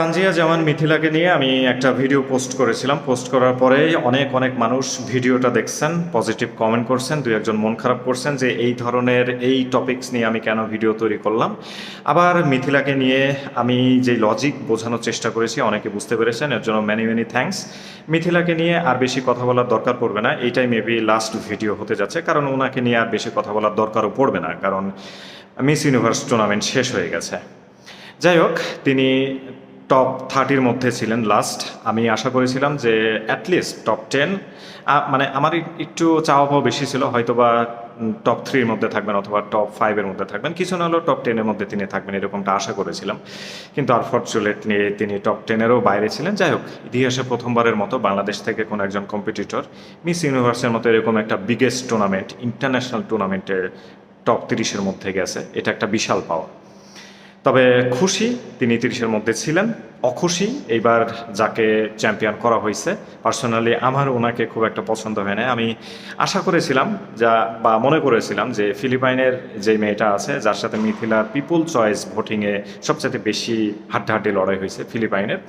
তানজিয়া জামান মিথিলাকে নিয়ে আমি একটা ভিডিও পোস্ট করেছিলাম। পোস্ট করার পরে অনেক অনেক মানুষ ভিডিওটা দেখছেন, পজিটিভ কমেন্ট করছেন, দুই একজন মন খারাপ করছেন যে এই ধরনের এই টপিকস নিয়ে আমি কেন ভিডিও তৈরি করলাম। আবার মিথিলাকে নিয়ে আমি যে লজিক বোঝানোর চেষ্টা করেছি, অনেকে বুঝতে পেরেছেন, এর জন্য ম্যানি ম্যানি থ্যাঙ্কস মিথিলাকে নিয়ে আর বেশি কথা বলার দরকার পড়বে না, এইটাই মেবি লাস্ট ভিডিও হতে যাচ্ছে, কারণ ওনাকে নিয়ে আর বেশি কথা বলার দরকারও পড়বে না, কারণ মিস ইউনিভার্স টুর্নামেন্ট শেষ হয়ে গেছে। যাই হোক, তিনি টপ থার্টির মধ্যে ছিলেন লাস্ট আমি আশা করেছিলাম যে অ্যাটলিস্ট টপ টেন মানে আমার একটু চাওয়া পাওয়া বেশি ছিল হয়তো বা টপ থ্রির মধ্যে থাকবেন অথবা টপ ফাইভের মধ্যে থাকবেন। কিছু না হলেও টপ টেনের মধ্যে তিনি থাকবেন, এরকমটা আশা করেছিলাম। কিন্তু আনফর্চুনেটলি তিনি টপ টেনেরও বাইরে ছিলেন। যাই হোক, ইতিহাসে প্রথমবারের মতো বাংলাদেশ থেকে কোনো একজন কম্পিটিটর মিস ইউনিভার্সের মতো এরকম একটা বিগেস্ট টুর্নামেন্ট ইন্টারন্যাশনাল টুর্নামেন্টের টপ তিরিশের মধ্যে গেছে। এটা একটা বিশাল পাওয়া তবে খুশি তিনি তিরিশের মধ্যে ছিলেন, অখুশি। এইবার যাকে চ্যাম্পিয়ন করা হয়েছে পার্সোনালি আমার ওনাকে খুব একটা পছন্দ হয় না আমি আশা করেছিলাম যা, বা মনে করেছিলাম যে ফিলিপাইনের যে মেয়েটা আছে, যার সাথে মিথিলার পিপুল চয়েস ভোটিংয়ে সবচেয়ে বেশি হাড্ডাহাড্ডি লড়াই হয়েছে ফিলিপাইনের।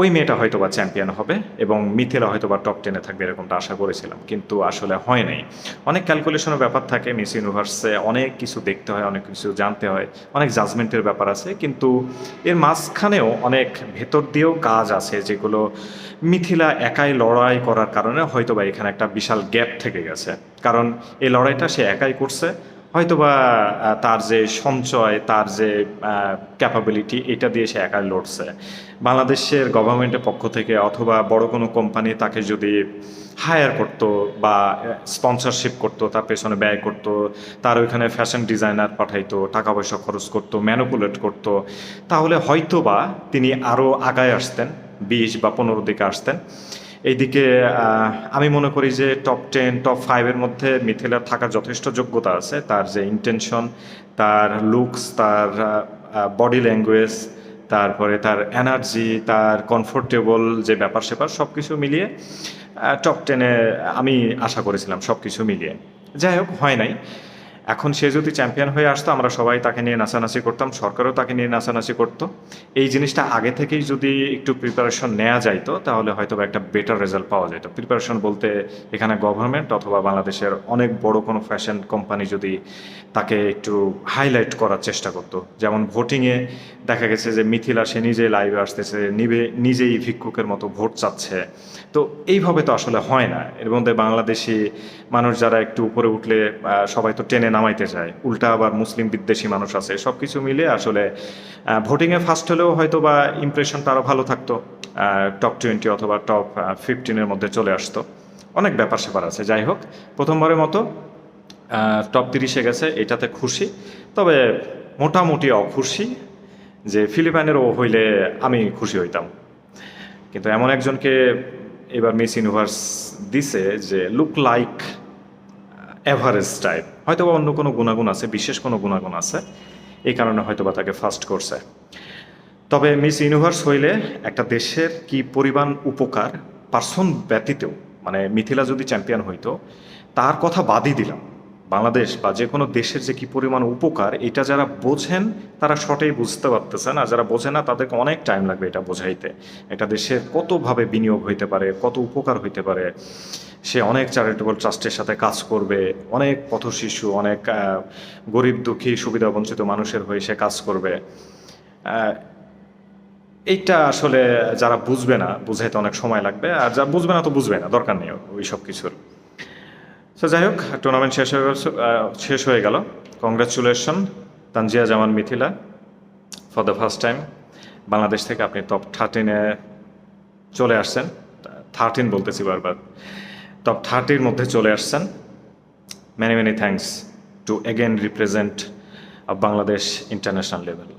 ওই মেয়েটা হয়তো বা চ্যাম্পিয়ন হবে এবং মিথিলা হয়তো বা টপ টেনে থাকবে এরকমটা আশা করেছিলাম, কিন্তু আসলে হয় নাই। অনেক ক্যালকুলেশনের ব্যাপার থাকে মিস ইউনিভার্সে অনেক কিছু দেখতে হয়, অনেক কিছু জানতে হয়, অনেক জাজমেন্টের ব্যাপার আছে, কিন্তু এর মাঝখানেও অনেক ভেতর দিয়েও কাজ আছে যেগুলো মিথিলা একাই লড়াই করার কারণে হয়তো বা এখানে একটা বিশাল গ্যাপ থেকে গেছে। কারণ এই লড়াইটা সে একাই করছে হয়তোবা তার যে সঞ্চয়, তার যে ক্যাপাবিলিটি এটা দিয়ে সে একাই লড়ছে। বাংলাদেশের গভর্নমেন্টের পক্ষ থেকে অথবা বড় কোনো কোম্পানি তাকে যদি হায়ার করতো বা স্পন্সরশিপ করতো, তার পেছনে ব্যয় করতো, তার ওইখানে ফ্যাশন ডিজাইনার পাঠাইতো, টাকা পয়সা খরচ করতো ম্যানুপুলেট করতো, তাহলে হয়তো বা তিনি আরও আগায় আসতেন, বিশ বা পনেরো দিকে আসতেন। এইদিকে আমি মনে করি যে টপ টেন টপ ফাইভের মধ্যে মিথিলার থাকার যথেষ্ট যোগ্যতা আছে। তার যে ইন্টেনশন তার লুকস তার বডি ল্যাঙ্গুয়েজ তারপরে তার এনার্জি তার কমফোর্টেবল যে ব্যাপার স্যাপার সব কিছু মিলিয়ে টপ টেনে আমি আশা করেছিলাম সব কিছু মিলিয়ে। যাই হোক, হয় নাই। এখন সে যদি চ্যাম্পিয়ন হয়ে আসতো, আমরা সবাই তাকে নিয়ে নাচানাচি করতাম, সরকারও তাকে নিয়ে নাচানাচি করতো। এই জিনিসটা আগে থেকেই যদি একটু প্রিপারেশন নেওয়া যাইতো, তাহলে হয়তো একটা বেটার রেজাল্ট পাওয়া যেত প্রিপারেশন বলতে এখানে গভর্নমেন্ট অথবা বাংলাদেশের অনেক বড় কোনো ফ্যাশন কোম্পানি যদি তাকে একটু হাইলাইট করার চেষ্টা করতো। যেমন ভোটিংয়ে দেখা গেছে যে মিথিলা, সে নিজে লাইভে আসতেছে, নিবে, নিজেই ভিক্ষুকের মতো ভোট চাচ্ছে। তো এইভাবে তো আসলে হয় না। এর মধ্যে বাংলাদেশি মানুষ যারা একটু উপরে উঠলে সবাই তো টেনে নামাইতে চায়। উল্টা আবার মুসলিম বিদ্বেষী মানুষ আছে। সব কিছু মিলে আসলে ভোটিংয়ে ফার্স্ট হলেও হয়তো বা ইমপ্রেশনটা আরও ভালো থাকতো। টপ টোয়েন্টি অথবা টপ ফিফটিনের মধ্যে চলে আসতো। অনেক ব্যাপার স্যাপার আছে। যাই হোক, প্রথমবারের মতো টপ তিরিশে গেছে। এটাতে খুশি। তবে মোটামুটি অখুশি যে ফিলিপাইনের ও হইলে আমি খুশি হইতাম। কিন্তু এমন একজনকে এবার মিস ইউনিভার্স দিছে যে লুক লাইক অ্যাভারেজ টাইপ হয়তো বা অন্য কোনো গুণাগুণ আছে, বিশেষ কোনো গুণাগুণ আছে, এই কারণে হয়তো বা তাকে ফার্স্ট করছে। তবে মিস ইউনিভার্স হইলে একটা দেশের কি পরিমাণ উপকার পার্সন ব্যতীতেও মানে মিথিলা যদি চ্যাম্পিয়ন হইতো, তার কথা বাদই দিলাম। বাংলাদেশ বা যে কোনো দেশের যে কি পরিমাণ উপকার, এটা যারা বোঝেন, তারা শর্টেই বুঝতে পারতেছেন। আর যারা বোঝে না, তাদেরকে অনেক টাইম লাগবে এটা বোঝাইতে। একটা দেশের কতভাবে বিনিয়োগ হইতে পারে, কত উপকার হইতে পারে, সে অনেক চ্যারিটেবল ট্রাস্টের সাথে কাজ করবে, অনেক পথশিশু অনেক গরিব দুঃখী, সুবিধা বঞ্চিত মানুষের হয়ে সে কাজ করবে। এইটা আসলে যারা বুঝবে না, বুঝাইতে অনেক সময় লাগবে। আর যারা বুঝবে না, তো বুঝবে না, দরকার নেই ওই সব কিছুর। তো যাই হোক টুর্নামেন্ট শেষ হয়ে শেষ হয়ে গেল। Congratulation Tanzia Zaman Mithila for the first time Bangladesh থেকে আপনি টপ থার্টিনে চলে আসছেন। থার্টিন বলতেছি বারবার। টপ থার্টির মধ্যে চলে আসছেন। Many many thanks to again represent Bangladesh international level